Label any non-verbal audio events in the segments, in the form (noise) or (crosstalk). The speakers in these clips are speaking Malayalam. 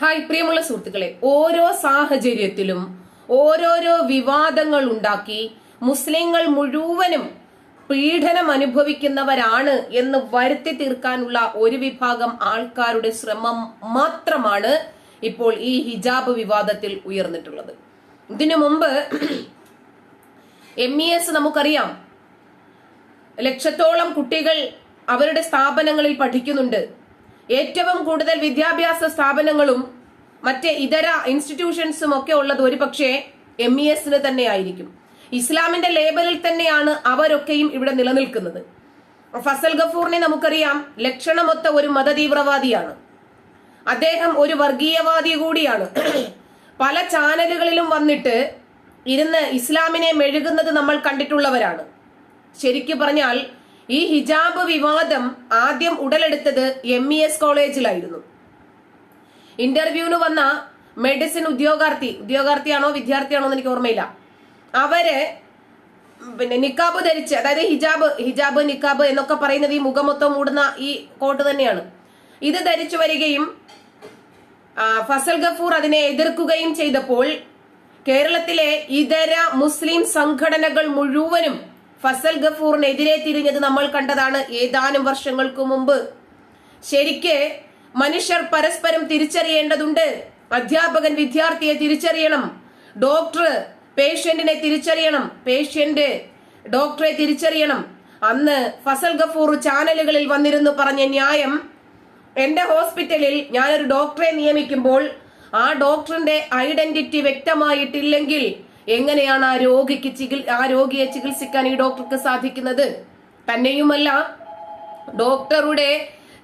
ഹായ് പ്രിയമുള്ള സുഹൃത്തുക്കളെ ഓരോ സാഹചര്യത്തിലും ഓരോരോ വിവാദങ്ങൾ ഉണ്ടാക്കി മുസ്ലിങ്ങൾ മുഴുവനും പീഡനം അനുഭവിക്കുന്നവരാണ് എന്ന് വരുത്തി തീർക്കാനുള്ള ഒരു വിഭാഗം ആൾക്കാരുടെ ശ്രമം മാത്രമാണ് ഇപ്പോൾ ഈ ഹിജാബ് വിവാദത്തിൽ ഉയർന്നിട്ടുള്ളത്. ഇതിനു മുമ്പ് എം ഇ എസ് നമുക്കറിയാം. ലക്ഷത്തോളം കുട്ടികൾ അവരുടെ സ്ഥാപനങ്ങളിൽ പഠിക്കുന്നുണ്ട്. ഏറ്റവും കൂടുതൽ വിദ്യാഭ്യാസ സ്ഥാപനങ്ങളും മറ്റ് ഇതര ഇൻസ്റ്റിറ്റ്യൂഷൻസും ഒക്കെ ഉള്ളത് ഒരുപക്ഷെ എം ഇ എസിന് തന്നെ ആയിരിക്കും ഇസ്ലാമിന്റെ ലേബലിൽ തന്നെയാണ് അവരൊക്കെയും ഇവിടെ നിലനിൽക്കുന്നത്. ഫസൽ ഗഫൂറിനെ നമുക്കറിയാം ലക്ഷണമൊത്ത ഒരു മതതീവ്രവാദിയാണ്. അദ്ദേഹം ഒരു വർഗീയവാദി കൂടിയാണ്. പല ചാനലുകളിലും വന്നിട്ട് ഇരുന്ന് ഇസ്ലാമിനെ മെഴുകുന്നത് നമ്മൾ കണ്ടിട്ടുള്ളവരാണ്. ശരിക്കു പറഞ്ഞാൽ ഈ ഹിജാബ് വിവാദം ആദ്യം ഉടലെടുത്തത് എം ഇ എസ് കോളേജിലായിരുന്നു. ഇന്റർവ്യൂവിന് വന്ന മെഡിസിൻ ഉദ്യോഗാർത്ഥി ഉദ്യോഗാർത്ഥിയാണോ വിദ്യാർത്ഥിയാണോ എന്ന് എനിക്ക് ഓർമ്മയില്ല. അവർ പിന്നെ നിക്കാബ് ധരിച്ച് അതായത് ഹിജാബ് ഹിജാബ് നിക്കാബ് എന്നൊക്കെ പറയുന്നത് ഈ മുഖമൊത്തം മൂടുന്ന ഈ കോട്ട് തന്നെയാണ്. ഇത് ധരിച്ചു വരികയും ഫസൽ ഗഫൂർ അതിനെ എതിർക്കുകയും ചെയ്തപ്പോൾ കേരളത്തിലെ ഇതര മുസ്ലിം സംഘടനകൾ മുഴുവനും ഫസൽ ഗഫൂറിനെതിരെ തിരിഞ്ഞത് നമ്മൾ കണ്ടതാണ് ഏതാനും വർഷങ്ങൾക്ക് മുമ്പ്. ശരിക്ക് മനുഷ്യർ പരസ്പരം തിരിച്ചറിയേണ്ടതുണ്ട്. അധ്യാപകൻ വിദ്യാർത്ഥിയെ തിരിച്ചറിയണം. ഡോക്ടർ പേഷ്യന്റിനെ തിരിച്ചറിയണം. പേഷ്യന്റ് ഡോക്ടറെ തിരിച്ചറിയണം. അന്ന് ഫസൽ ഗഫൂർ ചാനലുകളിൽ വന്നിരുന്നു പറഞ്ഞ ന്യായം എന്റെ ഹോസ്പിറ്റലിൽ ഞാനൊരു ഡോക്ടറെ നിയമിക്കുമ്പോൾ ആ ഡോക്ടറിന്റെ ഐഡന്റിറ്റി വ്യക്തമായിട്ടില്ലെങ്കിൽ എങ്ങനെയാണ് ആ രോഗിക്ക് ചികിൽ ആ രോഗിയെ ചികിത്സിക്കാൻ ഈ ഡോക്ടർക്ക് സാധിക്കുന്നത്? തന്നെയുമല്ല ഡോക്ടറുടെ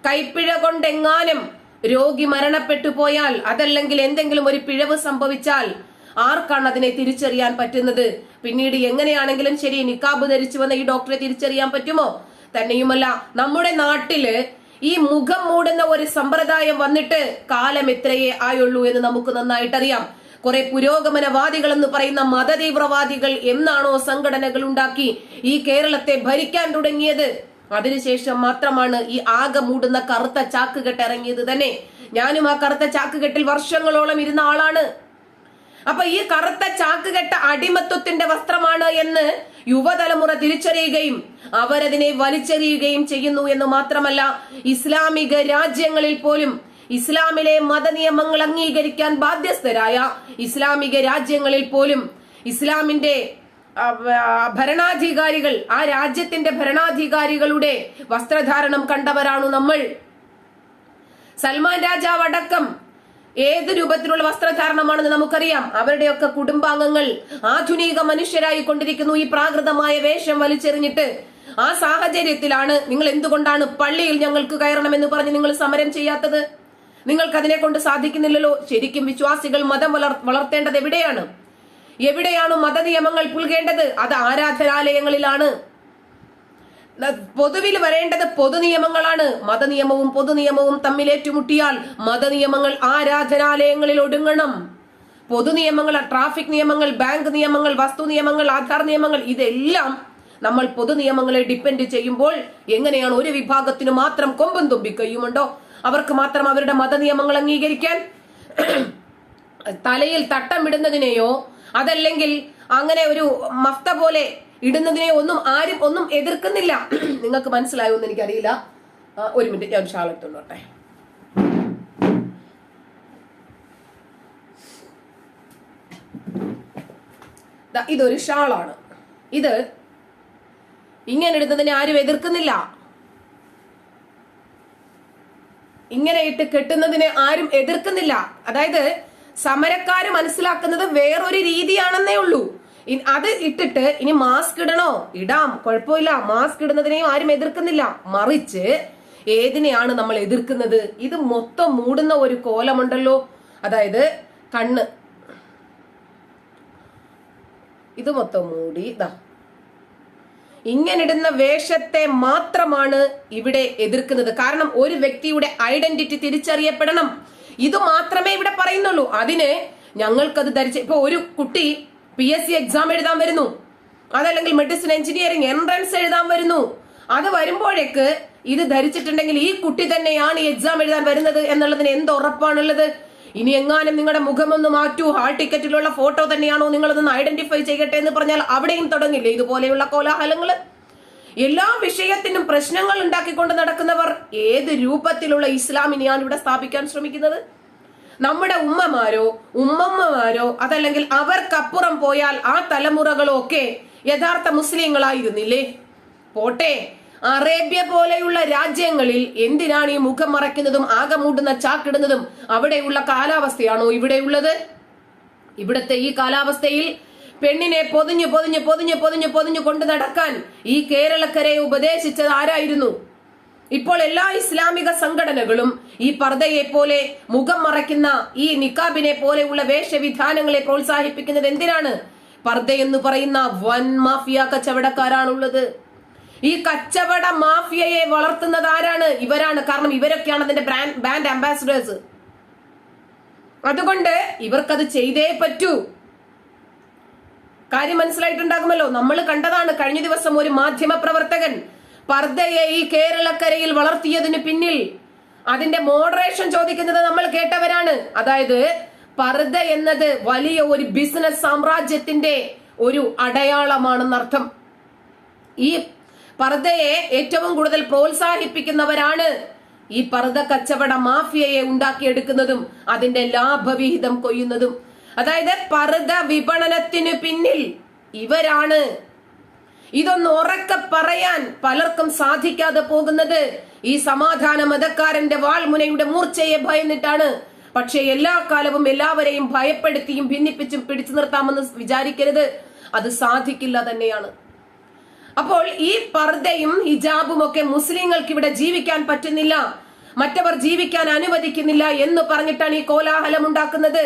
കൈപ്പിഴ കൊണ്ടെങ്ങാനും രോഗി മരണപ്പെട്ടു പോയാൽ അതല്ലെങ്കിൽ എന്തെങ്കിലും ഒരു പിഴവ് സംഭവിച്ചാൽ ആർക്കാണ് അതിനെ തിരിച്ചറിയാൻ പറ്റുന്നത്? പിന്നീട് എങ്ങനെയാണെങ്കിലും ശരി നിക്കാബ് ധരിച്ചു വന്ന ഈ ഡോക്ടറെ തിരിച്ചറിയാൻ പറ്റുമോ? തന്നെയുമല്ല നമ്മുടെ നാട്ടിൽ ഈ മുഖം മൂടുന്ന ഒരു സമ്പ്രദായം വന്നിട്ട് കാലം എത്രയേ ആയുള്ളൂ എന്ന് നമുക്ക് നന്നായിട്ട് അറിയാം കുറെ പുരോഗമനവാദികൾ എന്ന് പറയുന്ന മതതീവ്രവാദികൾ എന്നാണോ സംഘടനകൾ ഉണ്ടാക്കി ഈ കേരളത്തെ ഭരിക്കാൻ തുടങ്ങിയത്? അതിനുശേഷം മാത്രമാണ് ഈ ആകെ മൂടുന്ന കറുത്ത ചാക്കുകെട്ട് ഇറങ്ങിയത് തന്നെ. ഞാനും ആ കറുത്ത ചാക്കുകെട്ടിൽ വർഷങ്ങളോളം ഇരുന്ന ആളാണ്. അപ്പൊ ഈ കറുത്ത ചാക്കുകെട്ട അടിമത്വത്തിന്റെ വസ്ത്രമാണ് എന്ന് യുവതലമുറ തിരിച്ചറിയുകയും അവരതിനെ വലിച്ചെറിയുകയും ചെയ്യുന്നു എന്ന് മാത്രമല്ല ഇസ്ലാമിക രാജ്യങ്ങളിൽ പോലും ഇസ്ലാമിലെ മതനിയമങ്ങൾ അംഗീകരിക്കാൻ ബാധ്യസ്ഥരായ ഇസ്ലാമിക രാജ്യങ്ങളിൽ പോലും ഇസ്ലാമിന്റെ ഭരണാധികാരികൾ ആ രാജ്യത്തിന്റെ ഭരണാധികാരികളുടെ വസ്ത്രധാരണം കണ്ടവരാണ് നമ്മൾ. സൽമാൻ രാജാവ് അടക്കം ഏത് രൂപത്തിലുള്ള വസ്ത്രധാരണമാണെന്ന് നമുക്കറിയാം. അവരുടെയൊക്കെ കുടുംബാംഗങ്ങൾ ആധുനിക മനുഷ്യരായി കൊണ്ടിരിക്കുന്നു ഈ പ്രാകൃതമായ വേഷം വലിച്ചെറിഞ്ഞിട്ട് ആ സാഹചര്യത്തിലാണ് നിങ്ങൾ എന്തുകൊണ്ടാണ് പള്ളിയിൽ ഞങ്ങൾക്ക് കയറണമെന്ന് പറഞ്ഞ് നിങ്ങൾ സമരം ചെയ്യാത്തത്? നിങ്ങൾക്ക് അതിനെ കൊണ്ട് സാധിക്കുന്നില്ലല്ലോ. ശരിക്കും വിശ്വാസികൾ മതം വളർ വളർത്തേണ്ടത് എവിടെയാണ്? എവിടെയാണ് മതനിയമങ്ങൾ പുൽകേണ്ടത്? അത് ആരാധനാലയങ്ങളിലാണ്. പൊതുവിൽ വരേണ്ടത് പൊതുനിയമങ്ങളാണ്. മതനിയമവും പൊതുനിയമവും തമ്മിൽ ഏറ്റുമുട്ടിയാൽ മതനിയമങ്ങൾ ആരാധനാലയങ്ങളിൽ ഒടുങ്ങണം. പൊതുനിയമങ്ങൾ ട്രാഫിക് നിയമങ്ങൾ ബാങ്ക് നിയമങ്ങൾ വസ്തു നിയമങ്ങൾ ആധാർ നിയമങ്ങൾ ഇതെല്ലാം നമ്മൾ പൊതുനിയമങ്ങളെ ഡിപ്പെൻഡ് ചെയ്യുമ്പോൾ എങ്ങനെയാണ് ഒരു വിഭാഗത്തിന് മാത്രം കൊമ്പും തുമ്പിക്കയ്യുമുണ്ടോ അവർക്ക് മാത്രം അവരുടെ മതനിയമങ്ങൾ അംഗീകരിക്കാൻ (clears throat) തലയിൽ തട്ടം ഇടുന്നതിനെയോ അതല്ലെങ്കിൽ അങ്ങനെ ഒരു മഫ്ത പോലെ ഇടുന്നതിനെ ഒന്നും ആരും ഒന്നും എതിർക്കുന്നില്ല. (clears throat) നിങ്ങൾക്ക് മനസ്സിലായോ എന്ന് എനിക്കറിയില്ല. ഒരു മിനിറ്റ് ഞാൻ ദാ, ഇതൊരു ഷാളാണ്. ഇത് ഇങ്ങനെ ഇടുന്നതിനെ ആരും എതിർക്കുന്നില്ല. ഇങ്ങനെ ഇട്ട് കെട്ടുന്നതിനെ ആരും എതിർക്കുന്നില്ല. അതായത് സമരക്കാര് മനസ്സിലാക്കുന്നത് വേറൊരു രീതിയാണെന്നേ ഉള്ളൂ. അത് ഇട്ടിട്ട് ഇനി മാസ്ക് ഇടണോ? ഇടാം കുഴപ്പമില്ല. മാസ്ക് ഇടുന്നതിനെയും ആരും എതിർക്കുന്നില്ല. മറിച്ച് ഏതിനെയാണ് നമ്മൾ എതിർക്കുന്നത്? ഇത് മൊത്തം മൂടുന്ന ഒരു കോലമുണ്ടല്ലോ. അതായത് കണ്ണ്. ഇത് മൊത്തം മൂടി ഇതാ ഇങ്ങനിടുന്ന വേഷത്തെ മാത്രമാണ് ഇവിടെ എതിർക്കുന്നത്. കാരണം ഒരു വ്യക്തിയുടെ ഐഡന്റിറ്റി തിരിച്ചറിയപ്പെടണം. ഇത് മാത്രമേ ഇവിടെ പറയുന്നുള്ളൂ. അതിന് ഞങ്ങൾക്കത് ധരിച്ച് ഇപ്പൊ ഒരു കുട്ടി പി എസ് സി എക്സാം എഴുതാൻ വരുന്നു. അതല്ലെങ്കിൽ മെഡിസിൻ എഞ്ചിനീയറിംഗ് എൻട്രൻസ് എഴുതാൻ വരുന്നു. അത് വരുമ്പോഴേക്ക് ഇത് ധരിച്ചിട്ടുണ്ടെങ്കിൽ ഈ കുട്ടി തന്നെയാണ് എക്സാം എഴുതാൻ വരുന്നത് എന്നുള്ളതിന് എന്ത് ഉറപ്പാണുള്ളത് ഇനി എങ്ങാനും നിങ്ങളുടെ മുഖമൊന്ന് മാറ്റൂ. ഹാൾ ടിക്കറ്റിലുള്ള ഫോട്ടോ തന്നെയാണോ നിങ്ങളൊന്ന് ഐഡന്റിഫൈ ചെയ്യട്ടെ എന്ന് പറഞ്ഞാൽ അവിടെയും തുടങ്ങില്ലേ? ഇതുപോലെയുള്ള കോലാഹലങ്ങൾ എല്ലാ വിഷയത്തിനും പ്രശ്നങ്ങൾ ഉണ്ടാക്കിക്കൊണ്ട് നടക്കുന്നവർ ഏത് രൂപത്തിലുള്ള ഇസ്ലാമിനെയാണ് ഇവിടെ സ്ഥാപിക്കാൻ ശ്രമിക്കുന്നത്? നമ്മുടെ ഉമ്മമാരോ ഉമ്മമ്മമാരോ അതല്ലെങ്കിൽ അവർക്കപ്പുറം പോയാൽ ആ തലമുറകളോ ഒക്കെ യഥാർത്ഥ മുസ്ലിങ്ങളായിരുന്നില്ലേ? പോട്ടെ. അറേബ്യ പോലെയുള്ള രാജ്യങ്ങളിൽ എന്തിനാണ് ഈ മുഖം മറയ്ക്കുന്നതും ആകെ ചാക്കിടുന്നതും അവിടെയുള്ള കാലാവസ്ഥയാണോ ഇവിടെയുള്ളത്? ഇവിടുത്തെ ഈ കാലാവസ്ഥയിൽ പെണ്ണിനെ പൊതിഞ്ഞു പൊതിഞ്ഞു പൊതിഞ്ഞു പൊതിഞ്ഞു പൊതിഞ്ഞു കൊണ്ട് നടക്കാൻ ഈ കേരളക്കരയെ ഉപദേശിച്ചത് ആരായിരുന്നു? ഇപ്പോൾ എല്ലാ ഇസ്ലാമിക സംഘടനകളും ഈ പർദ്ദയെ പോലെ മുഖം മറയ്ക്കുന്ന ഈ നിക്കാബിനെ പോലെയുള്ള വേഷവിധാനങ്ങളെ പ്രോത്സാഹിപ്പിക്കുന്നത് എന്തിനാണ്? പർദ്ദ എന്ന് പറയുന്ന വൻ മാഫിയ കച്ചവടക്കാരാണുള്ളത് ഈ കച്ചവട മാഫിയയെ വളർത്തുന്നത് ആരാണ്? ഇവരാണ്. കാരണം ഇവരൊക്കെയാണ് അതിന്റെ ബ്രാൻഡ് ബ്രാൻഡ് അംബാസിഡേഴ്സ് അതുകൊണ്ട് ഇവർക്കത് ചെയ്തേ പറ്റൂ. കാര്യം മനസ്സിലായിട്ടുണ്ടാകുമല്ലോ? നമ്മൾ കണ്ടതാണ് കഴിഞ്ഞ ദിവസം ഒരു മാധ്യമ പ്രവർത്തകൻ പർദ്ദയെ ഈ കേരളക്കരയിൽ വളർത്തിയതിന് പിന്നിൽ അതിന്റെ മോഡറേഷൻ ചോദിക്കുന്നത് നമ്മൾ കേട്ടവരാണ്. അതായത് പർദ്ദ എന്നത് വലിയ ഒരു ബിസിനസ് സാമ്രാജ്യത്തിന്റെ ഒരു അടയാളമാണെന്നർത്ഥം. ഈ പർദ്ദയെ ഏറ്റവും കൂടുതൽ പ്രോത്സാഹിപ്പിക്കുന്നവരാണ്. ഈ പർദ്ദ കച്ചവട മാഫിയയെ ഉണ്ടാക്കിയെടുക്കുന്നതും അതിന്റെ ലാഭവിഹിതം കൊയ്യുന്നതും. അതായത് പർദ്ദ വിപണനത്തിനു പിന്നിൽ ഇവരാണ്. ഇതൊന്ന് ഉറക്കെ പറയാൻ പലർക്കും സാധിക്കാതെ പോകുന്നത് ഈ സമാധാന മതക്കാരന്റെ വാൾമുനയുടെ മൂർച്ചയെ ഭയന്നിട്ടാണ്. പക്ഷെ എല്ലാ കാലവും എല്ലാവരെയും ഭയപ്പെടുത്തിയും ഭിന്നിപ്പിച്ചും പിടിച്ചു നിർത്താമെന്ന് വിചാരിക്കരുത്. അത് സാധിക്കില്ല തന്നെയാണ്. അപ്പോൾ ഈ പർദ്ദയും ഹിജാബും ഒക്കെ മുസ്ലിങ്ങൾക്ക് ഇവിടെ ജീവിക്കാൻ പറ്റുന്നില്ല. മറ്റവർ ജീവിക്കാൻ അനുവദിക്കുന്നില്ല എന്ന് പറഞ്ഞിട്ടാണ് ഈ കോലാഹലം ഉണ്ടാക്കുന്നത്.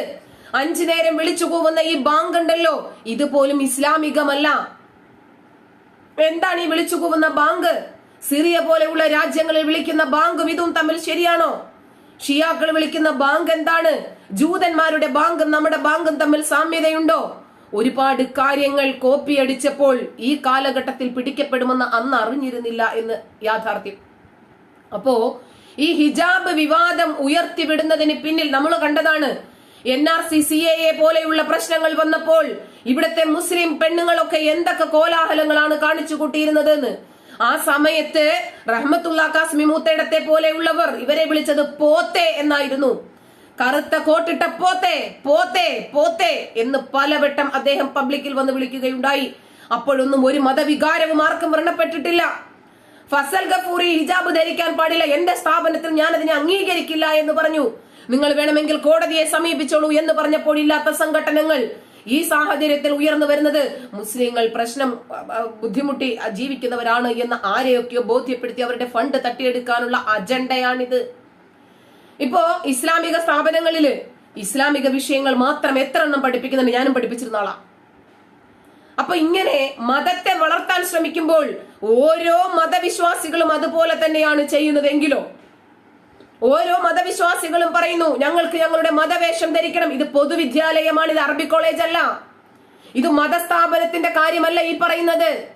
അഞ്ചു നേരം വിളിച്ചു പോകുന്ന ഈ ബാങ്ക് ഉണ്ടല്ലോ ഇതുപോലും ഇസ്ലാമികമല്ല. എന്താണ് ഈ വിളിച്ചു പോകുന്ന ബാങ്ക്? സിറിയ പോലെയുള്ള രാജ്യങ്ങളിൽ വിളിക്കുന്ന ബാങ്കും ഇതും തമ്മിൽ ശരിയാണോ? ഷിയാക്കൾ വിളിക്കുന്ന ബാങ്ക് എന്താണ്? ജൂതന്മാരുടെ ബാങ്കും നമ്മുടെ ബാങ്കും തമ്മിൽ സാമ്യതയുണ്ടോ? ഒരുപാട് കാര്യങ്ങൾ കോപ്പി അടിച്ചപ്പോൾ ഈ കാലഘട്ടത്തിൽ പിടിക്കപ്പെടുമെന്ന് അന്ന് അറിഞ്ഞിരുന്നില്ല എന്ന് യാഥാർത്ഥ്യം. അപ്പോ ഈ ഹിജാബ് വിവാദം ഉയർത്തിവിടുന്നതിന് പിന്നിൽ നമ്മൾ കണ്ടതാണ് N R C C A പോലെയുള്ള പ്രശ്നങ്ങൾ വന്നപ്പോൾ ഇവിടുത്തെ മുസ്ലിം പെണ്ണുങ്ങളൊക്കെ എന്തൊക്കെ കോലാഹലങ്ങളാണ് കാണിച്ചു കൂട്ടിയിരുന്നത് എന്ന് ആ സമയത്ത് റഹ്മത്തുള്ള കാസ്മി മൂത്തേടത്തെ പോലെയുള്ളവർ ഇവരെ വിളിച്ചത് പോത്തെ എന്നായിരുന്നു. കറുത്ത കോട്ടിട്ട പോത്തേ പോത്തേ പോത്തേ എന്ന് പലവട്ടം അദ്ദേഹം പബ്ലിക്കിൽ വന്ന് വിളിക്കുകയുണ്ടായി. അപ്പോഴൊന്നും ഒരു മതവികാരവും ആർക്കും വ്രണപ്പെട്ടിട്ടില്ല ഫസൽ ഗഫൂറി ഹിജാബ് ധരിക്കാൻ പാടില്ല. എന്റെ സ്ഥാപനത്തിൽ ഞാൻ അതിനെ അംഗീകരിക്കില്ല എന്ന് പറഞ്ഞു. നിങ്ങൾ വേണമെങ്കിൽ കോടതിയെ സമീപിച്ചോളൂ എന്ന് പറഞ്ഞപ്പോൾ ഇല്ലാത്ത സംഘടനകൾ ഈ സാഹചര്യത്തിൽ ഉയർന്നു വരുന്നത് മുസ്ലിങ്ങൾ പ്രശ്നം ബുദ്ധിമുട്ടി ജീവിക്കുന്നവരാണ് എന്ന് ആരെയൊക്കെയോ ബോധ്യപ്പെടുത്തി അവരുടെ ഫണ്ട് തട്ടിയെടുക്കാനുള്ള അജണ്ടയാണിത്. ഇപ്പോ ഇസ്ലാമിക സ്ഥാപനങ്ങളിൽ ഇസ്ലാമിക വിഷയങ്ങൾ മാത്രം എത്ര എണ്ണം പഠിപ്പിക്കുന്നുണ്ട് ഞാനും പഠിപ്പിച്ചിരുന്ന ആളാ. അപ്പൊ ഇങ്ങനെ മതത്തെ വളർത്താൻ ശ്രമിക്കുമ്പോൾ ഓരോ മതവിശ്വാസികളും അതുപോലെ തന്നെയാണ് ചെയ്യുന്നതെങ്കിലോ? ഓരോ മതവിശ്വാസികളും പറയുന്നു ഞങ്ങൾക്ക് ഞങ്ങളുടെ മതവേഷം ധരിക്കണം. ഇത് പൊതുവിദ്യാലയമാണ് ഇത് അറബി കോളേജ് അല്ല. ഇത് മതസ്ഥാപനത്തിന്റെ കാര്യമല്ല ഈ പറയുന്നത്.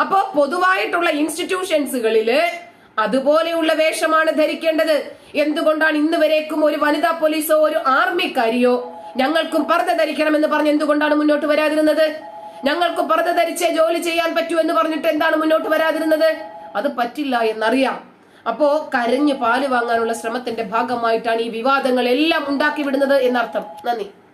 അപ്പോ പൊതുവായിട്ടുള്ള ഇൻസ്റ്റിറ്റ്യൂഷൻസുകളിൽ അതുപോലെയുള്ള വേഷമാണ് ധരിക്കേണ്ടത്. എന്തുകൊണ്ടാണ് ഇന്ന് വരേക്കും ഒരു വനിതാ പോലീസോ ഒരു ആർമിക്കാരിയോ ഞങ്ങൾക്കും പർദ്ദ ധരിക്കണമെന്ന് പറഞ്ഞ് എന്തുകൊണ്ടാണ് മുന്നോട്ട് വരാതിരുന്നത്? ഞങ്ങൾക്ക് പർദ്ദ ധരിച്ചേ ജോലി ചെയ്യാൻ പറ്റൂ എന്ന് പറഞ്ഞിട്ട് എന്താണ് മുന്നോട്ട് വരാതിരുന്നത്? അത് പറ്റില്ല എന്നറിയാം. അപ്പോ കരഞ്ഞ് പാൽ വാങ്ങാനുള്ള ശ്രമത്തിന്റെ ഭാഗമായിട്ടാണ് ഈ വിവാദങ്ങൾ എല്ലാം ഉണ്ടാക്കി വിടുന്നത് എന്നർത്ഥം. നന്ദി.